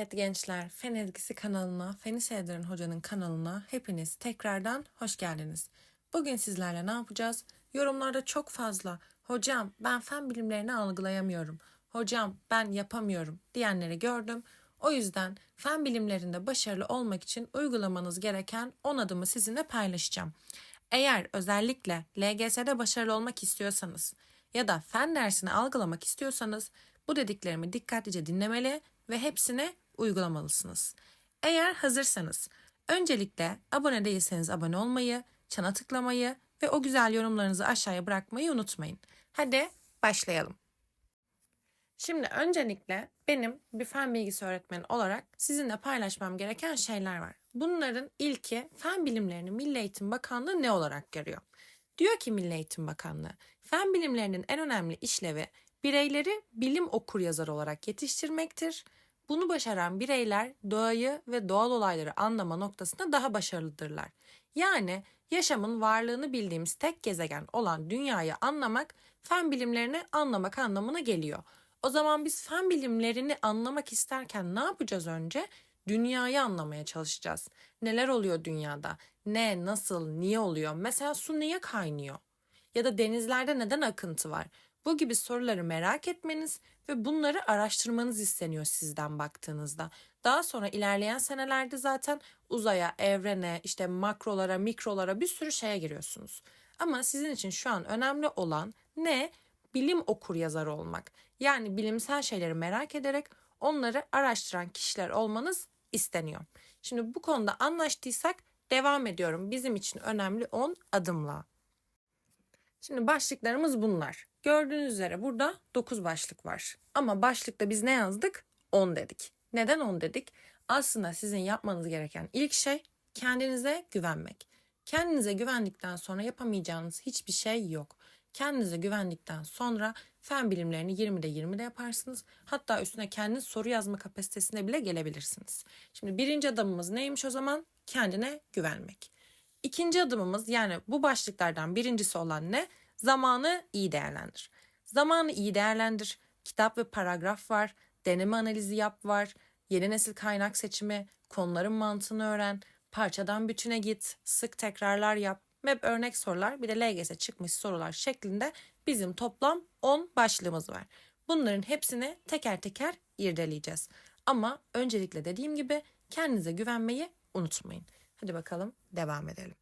Evet gençler, Fen Ezgisi kanalına, Feni Sevdiren Hoca'nın kanalına hepiniz tekrardan hoş geldiniz. Bugün sizlerle ne yapacağız? Yorumlarda çok fazla hocam ben fen bilimlerini algılayamıyorum, hocam ben yapamıyorum diyenleri gördüm. O yüzden fen bilimlerinde başarılı olmak için uygulamanız gereken 10 adımı sizinle paylaşacağım. Eğer özellikle LGS'de başarılı olmak istiyorsanız ya da fen dersini algılamak istiyorsanız bu dediklerimi dikkatlice dinlemeli ve hepsini uygulamalısınız. Eğer hazırsanız öncelikle abone değilseniz abone olmayı, çana tıklamayı ve o güzel yorumlarınızı aşağıya bırakmayı unutmayın. Hadi başlayalım. Şimdi öncelikle benim bir fen bilgisi öğretmeni olarak sizinle paylaşmam gereken şeyler var. Bunların ilki fen bilimlerini Milli Eğitim Bakanlığı ne olarak görüyor? Diyor ki Milli Eğitim Bakanlığı, fen bilimlerinin en önemli işlevi bireyleri bilim okur yazar olarak yetiştirmektir. Bunu başaran bireyler doğayı ve doğal olayları anlama noktasında daha başarılıdırlar. Yani yaşamın varlığını bildiğimiz tek gezegen olan dünyayı anlamak fen bilimlerini anlamak anlamına geliyor. O zaman biz fen bilimlerini anlamak isterken ne yapacağız önce? Dünyayı anlamaya çalışacağız. Neler oluyor dünyada? Ne, nasıl, niye oluyor? Mesela su niye kaynıyor? Ya da denizlerde neden akıntı var? Bu gibi soruları merak etmeniz ve bunları araştırmanız isteniyor sizden baktığınızda. Daha sonra ilerleyen senelerde zaten uzaya, evrene, işte makrolara, mikrolara bir sürü şeye giriyorsunuz. Ama sizin için şu an önemli olan ne? Bilim okur yazar olmak. Yani bilimsel şeyleri merak ederek onları araştıran kişiler olmanız isteniyor. Şimdi bu konuda anlaştıysak devam ediyorum. Bizim için önemli 10 adımla. Şimdi başlıklarımız bunlar. Gördüğünüz üzere burada 9 başlık var. Ama başlıkta biz ne yazdık? 10 dedik. Neden 10 dedik? Aslında sizin yapmanız gereken ilk şey kendinize güvenmek. Kendinize güvendikten sonra yapamayacağınız hiçbir şey yok. Kendinize güvendikten sonra fen bilimlerini 20'de 20'de yaparsınız. Hatta üstüne kendiniz soru yazma kapasitesine bile gelebilirsiniz. Şimdi birinci adımımız neymiş o zaman? Kendine güvenmek. İkinci adımımız yani bu başlıklardan birincisi olan ne? Zamanı iyi değerlendir. Zamanı iyi değerlendir. Kitap ve paragraf var. Deneme analizi yap var. Yeni nesil kaynak seçimi, konuların mantığını öğren. Parçadan bütüne git. Sık tekrarlar yap. MEP örnek sorular bir de LGS çıkmış sorular şeklinde bizim toplam 10 başlığımız var. Bunların hepsini teker teker irdeleyeceğiz. Ama öncelikle dediğim gibi kendinize güvenmeyi unutmayın. Hadi bakalım devam edelim.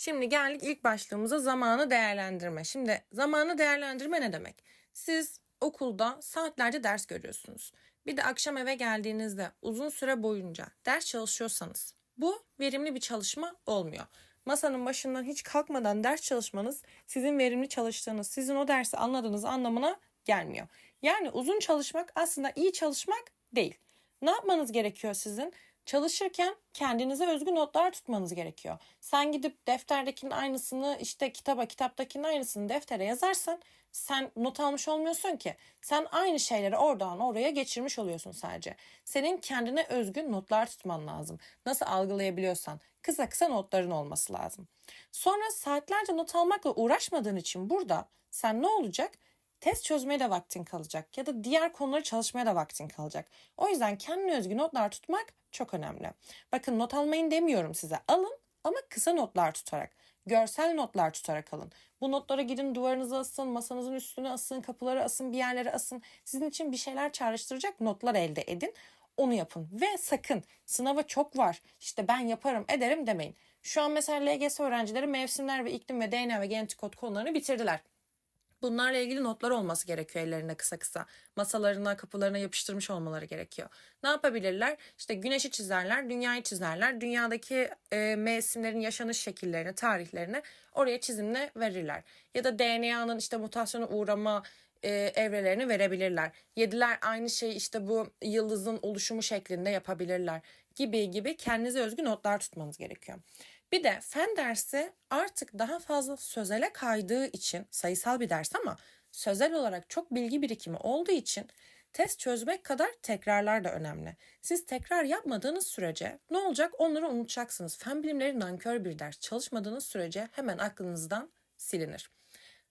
Şimdi geldik ilk başlığımıza zamanı değerlendirme. Şimdi zamanı değerlendirme ne demek? Siz okulda saatlerce ders görüyorsunuz. Bir de akşam eve geldiğinizde uzun süre boyunca ders çalışıyorsanız bu verimli bir çalışma olmuyor. Masanın başından hiç kalkmadan ders çalışmanız sizin verimli çalıştığınız, sizin o dersi anladığınız anlamına gelmiyor. Yani uzun çalışmak aslında iyi çalışmak değil. Ne yapmanız gerekiyor sizin? Çalışırken kendinize özgü notlar tutmanız gerekiyor. Sen gidip defterdekinin aynısını işte kitaba, kitaptakinin aynısını deftere yazarsan sen not almış olmuyorsun ki. Sen aynı şeyleri oradan oraya geçirmiş oluyorsun sadece. Senin kendine özgün notlar tutman lazım. Nasıl algılayabiliyorsan kısa kısa notların olması lazım. Sonra saatlerce not almakla uğraşmadığın için burada sen ne olacak? Test çözmeye de vaktin kalacak ya da diğer konuları çalışmaya da vaktin kalacak. O yüzden kendine özgü notlar tutmak çok önemli. Bakın not almayın demiyorum size. Alın ama kısa notlar tutarak, görsel notlar tutarak alın. Bu notlara gidin duvarınıza asın, masanızın üstüne asın, kapılara asın, bir yerlere asın. Sizin için bir şeyler çağrıştıracak notlar elde edin. Onu yapın ve sakın sınava çok var işte ben yaparım ederim demeyin. Şu an mesela LGS öğrencileri mevsimler ve iklim ve DNA ve genetik kod konularını bitirdiler. Bunlarla ilgili notlar olması gerekiyor ellerinde kısa kısa. Masalarına, kapılarına yapıştırmış olmaları gerekiyor. Ne yapabilirler? İşte güneşi çizerler, dünyayı çizerler. Dünyadaki e, mevsimlerin yaşanış şekillerini, tarihlerini oraya çizimle verirler. Ya da DNA'nın işte mutasyona uğrama e, evrelerini verebilirler. Yediler aynı şeyi işte bu yıldızın oluşumu şeklinde yapabilirler gibi gibi kendinize özgü notlar tutmanız gerekiyor. Bir de fen dersi artık daha fazla sözele kaydığı için sayısal bir ders ama sözel olarak çok bilgi birikimi olduğu için test çözmek kadar tekrarlar da önemli. Siz tekrar yapmadığınız sürece ne olacak onları unutacaksınız. Fen bilimleri nankör bir ders. Çalışmadığınız sürece hemen aklınızdan silinir.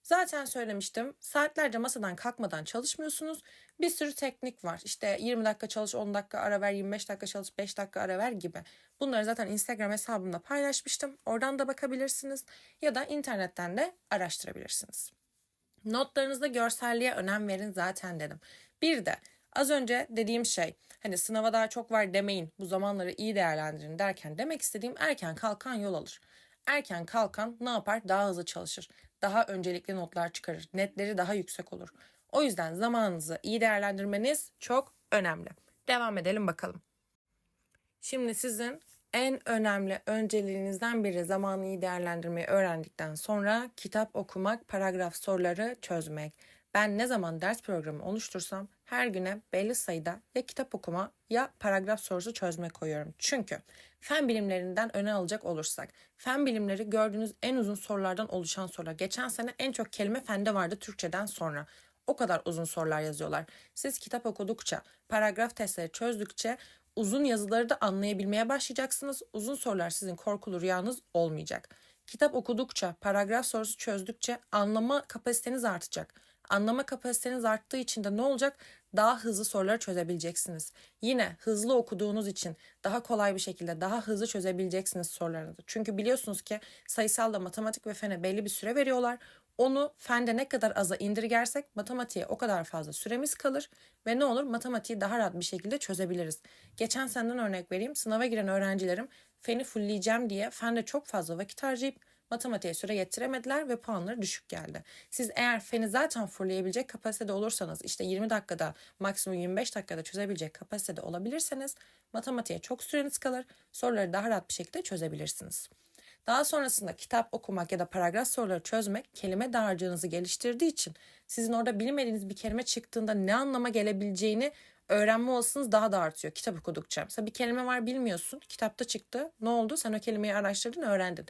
Zaten söylemiştim. Saatlerce masadan kalkmadan çalışmıyorsunuz. Bir sürü teknik var. İşte 20 dakika çalış, 10 dakika ara ver, 25 dakika çalış, 5 dakika ara ver gibi. Bunları zaten Instagram hesabımda paylaşmıştım. Oradan da bakabilirsiniz ya da internetten de araştırabilirsiniz. Notlarınızda görselliğe önem verin zaten dedim. Bir de az önce dediğim şey hani sınava daha çok var demeyin bu zamanları iyi değerlendirin derken demek istediğim erken kalkan yol alır. Erken kalkan ne yapar? Daha hızlı çalışır. Daha öncelikli notlar çıkarır. Netleri daha yüksek olur. O yüzden zamanınızı iyi değerlendirmeniz çok önemli. Devam edelim bakalım. Şimdi sizin en önemli önceliğinizden biri zamanı iyi değerlendirmeyi öğrendikten sonra kitap okumak, paragraf soruları çözmek. Ben ne zaman ders programı oluştursam her güne belli sayıda ya kitap okuma ya paragraf sorusu çözme koyuyorum. Çünkü fen bilimlerinden öne alacak olursak fen bilimleri gördüğünüz en uzun sorulardan oluşan sorular. Geçen sene en çok kelime fende vardı Türkçeden sonra. O kadar uzun sorular yazıyorlar. Siz kitap okudukça, paragraf testleri çözdükçe uzun yazıları da anlayabilmeye başlayacaksınız. Uzun sorular sizin korkulu rüyanız olmayacak. Kitap okudukça, paragraf sorusu çözdükçe anlama kapasiteniz artacak. Anlama kapasiteniz arttığı için de ne olacak? Daha hızlı soruları çözebileceksiniz. Yine hızlı okuduğunuz için daha kolay bir şekilde daha hızlı çözebileceksiniz sorularınızı. Çünkü biliyorsunuz ki sayısalda matematik ve fene belli bir süre veriyorlar. Onu fende ne kadar aza indirgersek matematiğe o kadar fazla süremiz kalır ve ne olur matematiği daha rahat bir şekilde çözebiliriz. Geçen seneden örnek vereyim. Sınava giren öğrencilerim feni fullleyeceğim diye fende çok fazla vakit harcayıp matematiğe süre yettiremediler ve puanları düşük geldi. Siz eğer feni zaten fullleyebilecek kapasitede olursanız işte 20 dakikada maksimum 25 dakikada çözebilecek kapasitede olabilirseniz matematiğe çok süreniz kalır. Soruları daha rahat bir şekilde çözebilirsiniz. Daha sonrasında kitap okumak ya da paragraf soruları çözmek kelime dağarcığınızı geliştirdiği için sizin orada bilmediğiniz bir kelime çıktığında ne anlama gelebileceğini öğrenme olasılığınız daha da artıyor kitap okudukça. Mesela bir kelime var bilmiyorsun kitapta çıktı ne oldu sen o kelimeyi araştırdın öğrendin.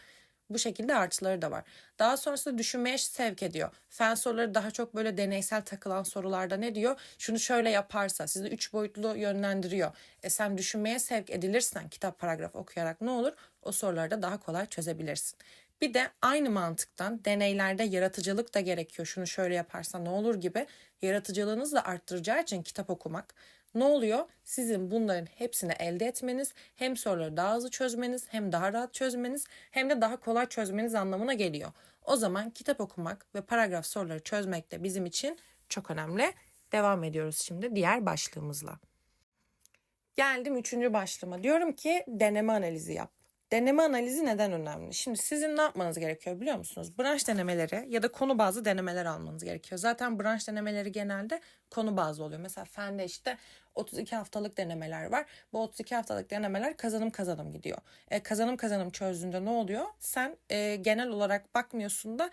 Bu şekilde artıları da var. Daha sonrasında düşünmeye sevk ediyor. Fen soruları daha çok böyle deneysel takılan sorularda ne diyor? Şunu şöyle yaparsa sizi üç boyutlu yönlendiriyor. E sen düşünmeye sevk edilirsen kitap paragraf okuyarak ne olur? O soruları da daha kolay çözebilirsin. Bir de aynı mantıktan deneylerde yaratıcılık da gerekiyor. Şunu şöyle yaparsa ne olur gibi yaratıcılığınızı da arttıracağı için kitap okumak ne oluyor? Sizin bunların hepsini elde etmeniz hem soruları daha hızlı çözmeniz hem daha rahat çözmeniz hem de daha kolay çözmeniz anlamına geliyor. O zaman kitap okumak ve paragraf soruları çözmek de bizim için çok önemli. Devam ediyoruz şimdi diğer başlığımızla. Geldim üçüncü başlığıma. Diyorum ki deneme analizi yap. Deneme analizi neden önemli? Şimdi sizin ne yapmanız gerekiyor biliyor musunuz? Branş denemeleri ya da konu bazlı denemeler almanız gerekiyor. Zaten branş denemeleri genelde konu bazlı oluyor. Mesela fende işte 32 haftalık denemeler var. Bu 32 haftalık denemeler kazanım kazanım gidiyor. E, kazanım kazanım çözdüğünde ne oluyor? Sen e, genel olarak bakmıyorsun da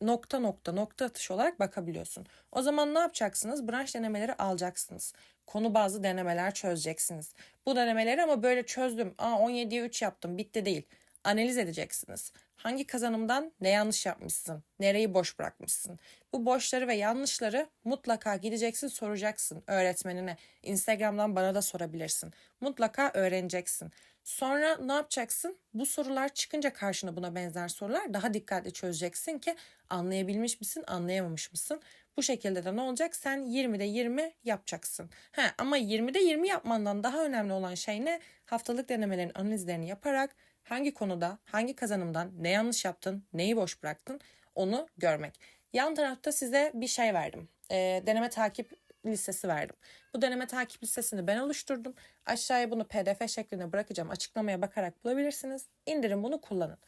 nokta nokta nokta atış olarak bakabiliyorsun. O zaman ne yapacaksınız? Branş denemeleri alacaksınız. Konu bazlı denemeler çözeceksiniz. Bu denemeleri ama böyle çözdüm. Aa 17'ye 3 yaptım bitti değil. Analiz edeceksiniz. Hangi kazanımdan ne yanlış yapmışsın? Nereyi boş bırakmışsın? Bu boşları ve yanlışları mutlaka gideceksin soracaksın öğretmenine. Instagram'dan bana da sorabilirsin. Mutlaka öğreneceksin. Sonra ne yapacaksın? Bu sorular çıkınca karşına buna benzer sorular daha dikkatli çözeceksin ki anlayabilmiş misin, anlayamamış mısın? Bu şekilde de ne olacak? Sen 20'de 20 yapacaksın. He, ama 20'de 20 yapmandan daha önemli olan şey ne? Haftalık denemelerin analizlerini yaparak hangi konuda, hangi kazanımdan ne yanlış yaptın, neyi boş bıraktın onu görmek. Yan tarafta size bir şey verdim. E, deneme takip listesi verdim. Bu deneme takip listesini ben oluşturdum. Aşağıya bunu pdf şeklinde bırakacağım. Açıklamaya bakarak bulabilirsiniz. İndirin bunu kullanın.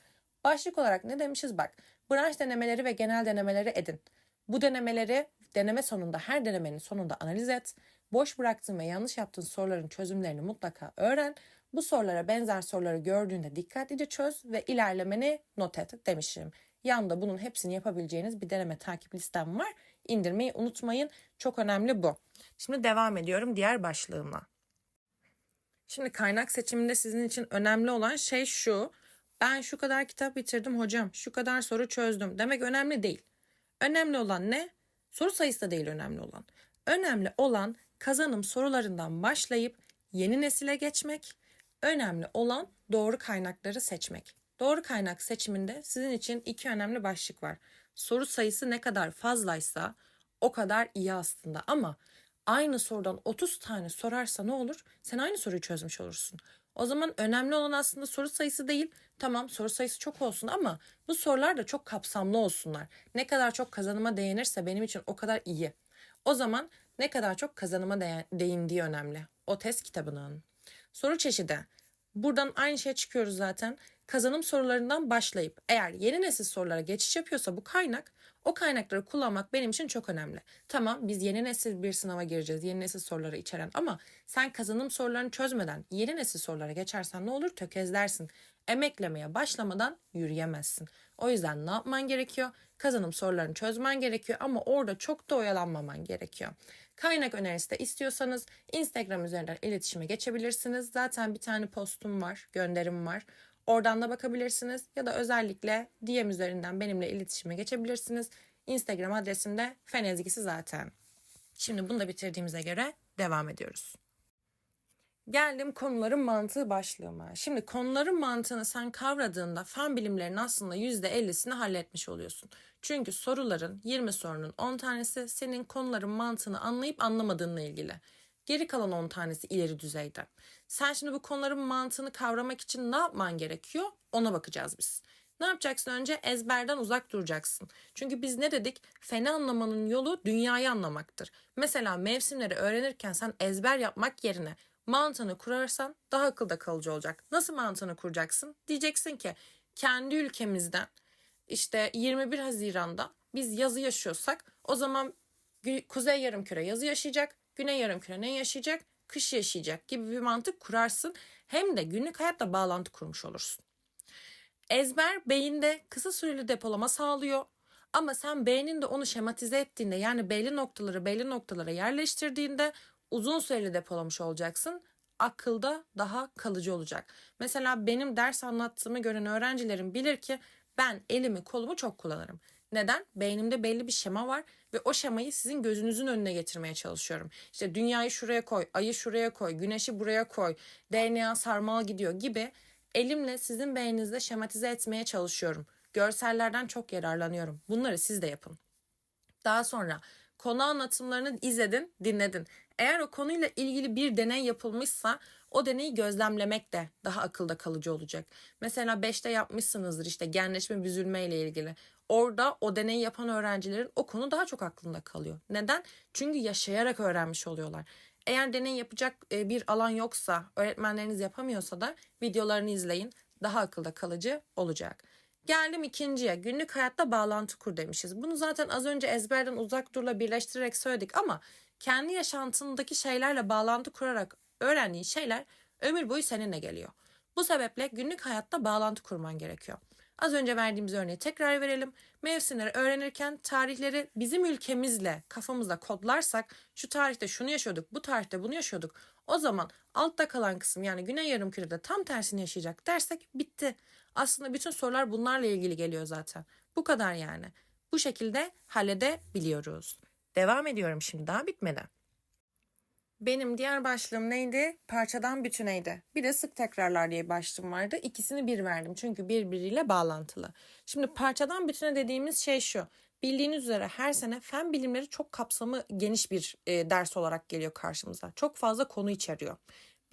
Başlık olarak ne demişiz bak. Branş denemeleri ve genel denemeleri edin. Bu denemeleri deneme sonunda her denemenin sonunda analiz et. Boş bıraktığın ve yanlış yaptığın soruların çözümlerini mutlaka öğren. Bu sorulara benzer soruları gördüğünde dikkatlice çöz ve ilerlemeni not et demişim. Yanında bunun hepsini yapabileceğiniz bir deneme takip listem var. İndirmeyi unutmayın. Çok önemli bu. Şimdi devam ediyorum diğer başlığıma. Şimdi kaynak seçiminde sizin için önemli olan şey şu. Ben şu kadar kitap bitirdim hocam, şu kadar soru çözdüm demek önemli değil. Önemli olan ne? Soru sayısı da değil önemli olan. Önemli olan kazanım sorularından başlayıp yeni nesile geçmek. Önemli olan doğru kaynakları seçmek. Doğru kaynak seçiminde sizin için iki önemli başlık var. soru sayısı ne kadar fazlaysa o kadar iyi aslında ama aynı sorudan 30 tane sorarsa ne olur? Sen aynı soruyu çözmüş olursun. O zaman önemli olan aslında soru sayısı değil. Tamam soru sayısı çok olsun ama bu sorular da çok kapsamlı olsunlar. Ne kadar çok kazanıma değinirse benim için o kadar iyi. O zaman ne kadar çok kazanıma değ- değindiği önemli. O test kitabının. Soru çeşidi. Buradan aynı şeye çıkıyoruz zaten. Kazanım sorularından başlayıp eğer yeni nesil sorulara geçiş yapıyorsa bu kaynak o kaynakları kullanmak benim için çok önemli. Tamam biz yeni nesil bir sınava gireceğiz. Yeni nesil soruları içeren ama sen kazanım sorularını çözmeden yeni nesil sorulara geçersen ne olur? Tökezlersin. Emeklemeye başlamadan yürüyemezsin. O yüzden ne yapman gerekiyor? Kazanım sorularını çözmen gerekiyor ama orada çok da oyalanmaman gerekiyor. Kaynak önerisi de istiyorsanız Instagram üzerinden iletişime geçebilirsiniz. Zaten bir tane postum var, gönderim var. Oradan da bakabilirsiniz ya da özellikle DM üzerinden benimle iletişime geçebilirsiniz. Instagram adresim de fenezgisi zaten. Şimdi bunu da bitirdiğimize göre devam ediyoruz. Geldim konuların mantığı başlığıma. Şimdi konuların mantığını sen kavradığında fen bilimlerinin aslında %50'sini halletmiş oluyorsun. Çünkü soruların 20 sorunun 10 tanesi senin konuların mantığını anlayıp anlamadığınla ilgili. Geri kalan 10 tanesi ileri düzeyde. Sen şimdi bu konuların mantığını kavramak için ne yapman gerekiyor? Ona bakacağız biz. Ne yapacaksın önce? Ezberden uzak duracaksın. Çünkü biz ne dedik? Feni anlamanın yolu dünyayı anlamaktır. Mesela mevsimleri öğrenirken sen ezber yapmak yerine mantığını kurarsan daha akılda kalıcı olacak. Nasıl mantığını kuracaksın? Diyeceksin ki kendi ülkemizden işte 21 Haziran'da biz yazı yaşıyorsak o zaman Kuzey Yarımküre yazı yaşayacak, Güney Yarımküre ne yaşayacak? Kış yaşayacak gibi bir mantık kurarsın. Hem de günlük hayatla bağlantı kurmuş olursun. Ezber beyinde kısa süreli depolama sağlıyor. Ama sen beyninde onu şematize ettiğinde yani belli noktaları belli noktalara yerleştirdiğinde uzun süreli depolamış olacaksın. Akılda daha kalıcı olacak. Mesela benim ders anlattığımı gören öğrencilerim bilir ki ben elimi kolumu çok kullanırım. Neden? Beynimde belli bir şema var ve o şemayı sizin gözünüzün önüne getirmeye çalışıyorum. İşte dünyayı şuraya koy, ayı şuraya koy, güneşi buraya koy, DNA sarmal gidiyor gibi elimle sizin beyninizde şematize etmeye çalışıyorum. Görsellerden çok yararlanıyorum. Bunları siz de yapın. Daha sonra konu anlatımlarını izledin, dinledin. Eğer o konuyla ilgili bir deney yapılmışsa o deneyi gözlemlemek de daha akılda kalıcı olacak. Mesela 5'te yapmışsınızdır işte genleşme büzülme ile ilgili. Orada o deneyi yapan öğrencilerin o konu daha çok aklında kalıyor. Neden? Çünkü yaşayarak öğrenmiş oluyorlar. Eğer deney yapacak e, bir alan yoksa, öğretmenleriniz yapamıyorsa da videolarını izleyin. Daha akılda kalıcı olacak. Geldim ikinciye. Günlük hayatta bağlantı kur demişiz. Bunu zaten az önce ezberden uzak durla birleştirerek söyledik ama kendi yaşantındaki şeylerle bağlantı kurarak öğrendiğin şeyler ömür boyu seninle geliyor. Bu sebeple günlük hayatta bağlantı kurman gerekiyor. Az önce verdiğimiz örneği tekrar verelim. Mevsimleri öğrenirken tarihleri bizim ülkemizle kafamızda kodlarsak şu tarihte şunu yaşıyorduk, bu tarihte bunu yaşıyorduk. O zaman altta kalan kısım yani güney yarımkürede tam tersini yaşayacak dersek bitti. Aslında bütün sorular bunlarla ilgili geliyor zaten. Bu kadar yani. Bu şekilde halledebiliyoruz. Devam ediyorum şimdi daha bitmedi. Benim diğer başlığım neydi? Parçadan bütüneydi. Bir de sık tekrarlar diye başlığım vardı. İkisini bir verdim çünkü birbiriyle bağlantılı. Şimdi parçadan bütüne dediğimiz şey şu. Bildiğiniz üzere her sene fen bilimleri çok kapsamı geniş bir e, ders olarak geliyor karşımıza. Çok fazla konu içeriyor.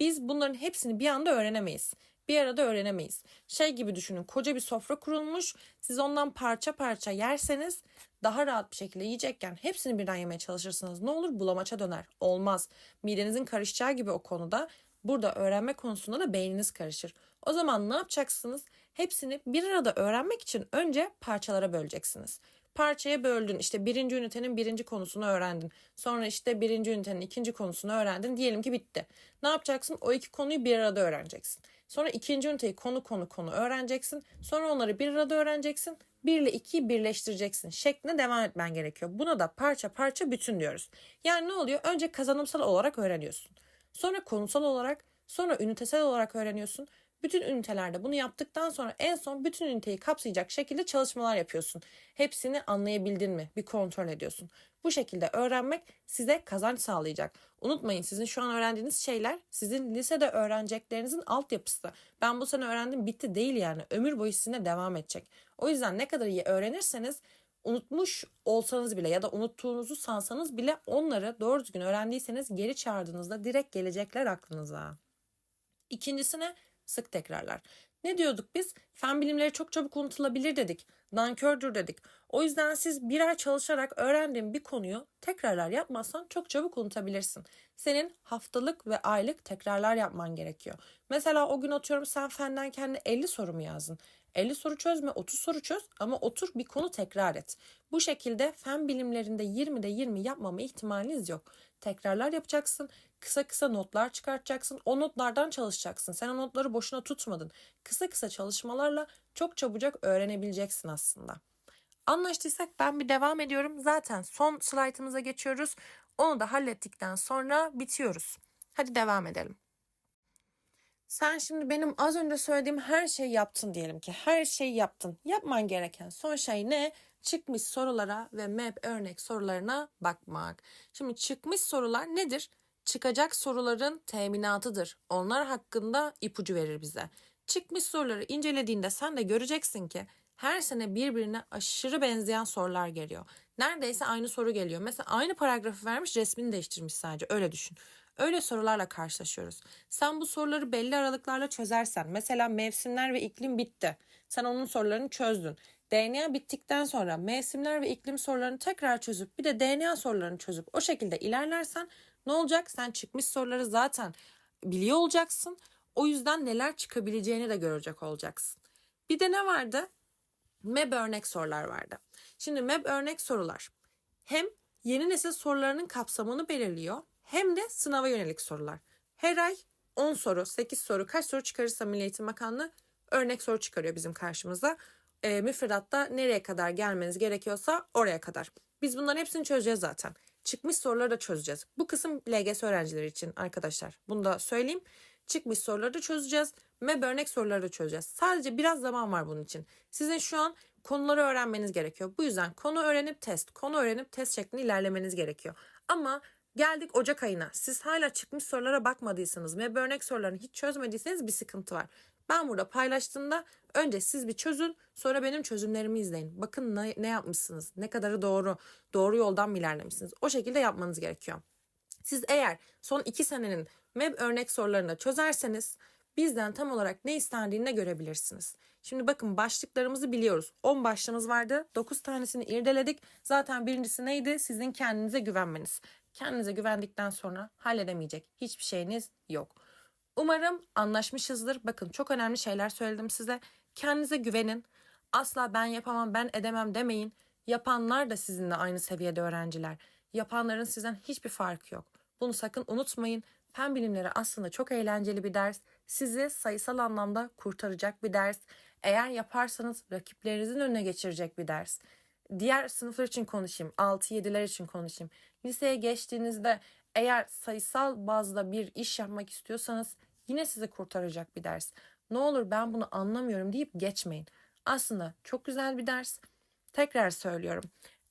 Biz bunların hepsini bir anda öğrenemeyiz. Bir arada öğrenemeyiz. Şey gibi düşünün koca bir sofra kurulmuş. Siz ondan parça parça yerseniz daha rahat bir şekilde yiyecekken hepsini birden yemeye çalışırsınız. Ne olur bulamaça döner. Olmaz. Midenizin karışacağı gibi o konuda burada öğrenme konusunda da beyniniz karışır. O zaman ne yapacaksınız? Hepsini bir arada öğrenmek için önce parçalara böleceksiniz. Parçaya böldün işte birinci ünitenin birinci konusunu öğrendin. Sonra işte birinci ünitenin ikinci konusunu öğrendin. Diyelim ki bitti. Ne yapacaksın? O iki konuyu bir arada öğreneceksin. Sonra ikinci üniteyi konu konu konu öğreneceksin. Sonra onları bir arada öğreneceksin. 1 ile 2'yi birleştireceksin şeklinde devam etmen gerekiyor. Buna da parça parça bütün diyoruz. Yani ne oluyor? Önce kazanımsal olarak öğreniyorsun. Sonra konusal olarak, sonra ünitesel olarak öğreniyorsun. Bütün ünitelerde bunu yaptıktan sonra en son bütün üniteyi kapsayacak şekilde çalışmalar yapıyorsun. Hepsini anlayabildin mi? Bir kontrol ediyorsun. Bu şekilde öğrenmek size kazanç sağlayacak. Unutmayın sizin şu an öğrendiğiniz şeyler sizin lisede öğreneceklerinizin altyapısı. Ben bu sene öğrendim bitti değil yani. Ömür boyu sizinle devam edecek. O yüzden ne kadar iyi öğrenirseniz unutmuş olsanız bile ya da unuttuğunuzu sansanız bile onları doğru düzgün öğrendiyseniz geri çağırdığınızda direkt gelecekler aklınıza. İkincisine sık tekrarlar. Ne diyorduk biz? Fen bilimleri çok çabuk unutulabilir dedik. Nankördür dedik. O yüzden siz bir ay çalışarak öğrendiğin bir konuyu tekrarlar yapmazsan çok çabuk unutabilirsin. Senin haftalık ve aylık tekrarlar yapman gerekiyor. Mesela o gün atıyorum sen fenden kendi 50 soru mu yazdın? 50 soru çözme, 30 soru çöz ama otur bir konu tekrar et. Bu şekilde fen bilimlerinde 20'de 20 yapmama ihtimaliniz yok. Tekrarlar yapacaksın, kısa kısa notlar çıkartacaksın, o notlardan çalışacaksın. Sen o notları boşuna tutmadın. Kısa kısa çalışmalarla çok çabucak öğrenebileceksin aslında. Anlaştıysak ben bir devam ediyorum. Zaten son slaytımıza geçiyoruz. Onu da hallettikten sonra bitiyoruz. Hadi devam edelim. Sen şimdi benim az önce söylediğim her şeyi yaptın diyelim ki. Her şeyi yaptın. Yapman gereken son şey ne? Çıkmış sorulara ve map örnek sorularına bakmak. Şimdi çıkmış sorular nedir? Çıkacak soruların teminatıdır. Onlar hakkında ipucu verir bize. Çıkmış soruları incelediğinde sen de göreceksin ki her sene birbirine aşırı benzeyen sorular geliyor. Neredeyse aynı soru geliyor. Mesela aynı paragrafı vermiş resmini değiştirmiş sadece öyle düşün. Öyle sorularla karşılaşıyoruz. Sen bu soruları belli aralıklarla çözersen mesela mevsimler ve iklim bitti. Sen onun sorularını çözdün. DNA bittikten sonra mevsimler ve iklim sorularını tekrar çözüp bir de DNA sorularını çözüp o şekilde ilerlersen ne olacak? Sen çıkmış soruları zaten biliyor olacaksın. O yüzden neler çıkabileceğini de görecek olacaksın. Bir de ne vardı? MEB örnek sorular vardı. Şimdi MEB örnek sorular hem yeni nesil sorularının kapsamını belirliyor hem de sınava yönelik sorular. Her ay 10 soru, 8 soru, kaç soru çıkarırsa Milli Eğitim Bakanlığı örnek soru çıkarıyor bizim karşımıza. E, müfredatta nereye kadar gelmeniz gerekiyorsa oraya kadar. Biz bunların hepsini çözeceğiz zaten. Çıkmış soruları da çözeceğiz. Bu kısım LGS öğrencileri için arkadaşlar. Bunu da söyleyeyim. Çıkmış soruları da çözeceğiz. MEB örnek soruları da çözeceğiz. Sadece biraz zaman var bunun için. Sizin şu an konuları öğrenmeniz gerekiyor. Bu yüzden konu öğrenip test, konu öğrenip test şeklinde ilerlemeniz gerekiyor. Ama geldik Ocak ayına. Siz hala çıkmış sorulara bakmadıysanız, MEB örnek sorularını hiç çözmediyseniz bir sıkıntı var. Ben burada paylaştığımda önce siz bir çözün sonra benim çözümlerimi izleyin. Bakın ne, ne yapmışsınız, ne kadarı doğru, doğru yoldan mı ilerlemişsiniz. O şekilde yapmanız gerekiyor. Siz eğer son iki senenin MEB örnek sorularını çözerseniz bizden tam olarak ne istendiğini görebilirsiniz. Şimdi bakın başlıklarımızı biliyoruz. 10 başlığımız vardı. 9 tanesini irdeledik. Zaten birincisi neydi? Sizin kendinize güvenmeniz. Kendinize güvendikten sonra halledemeyecek hiçbir şeyiniz yok. Umarım anlaşmışızdır. Bakın çok önemli şeyler söyledim size. Kendinize güvenin. Asla ben yapamam, ben edemem demeyin. Yapanlar da sizinle aynı seviyede öğrenciler. Yapanların sizden hiçbir farkı yok. Bunu sakın unutmayın. Fen bilimleri aslında çok eğlenceli bir ders. Sizi sayısal anlamda kurtaracak bir ders. Eğer yaparsanız rakiplerinizin önüne geçirecek bir ders. Diğer sınıflar için konuşayım. 6-7'ler için konuşayım. Liseye geçtiğinizde eğer sayısal bazda bir iş yapmak istiyorsanız yine sizi kurtaracak bir ders. Ne olur ben bunu anlamıyorum deyip geçmeyin. Aslında çok güzel bir ders. Tekrar söylüyorum.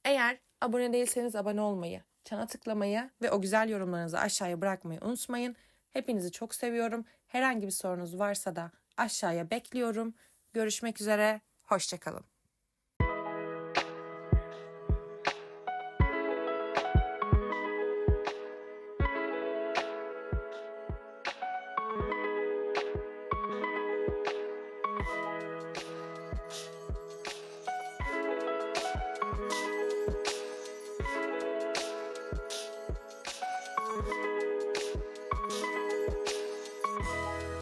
Eğer abone değilseniz abone olmayı, çana tıklamayı ve o güzel yorumlarınızı aşağıya bırakmayı unutmayın. Hepinizi çok seviyorum. Herhangi bir sorunuz varsa da aşağıya bekliyorum. Görüşmek üzere. Hoşçakalın.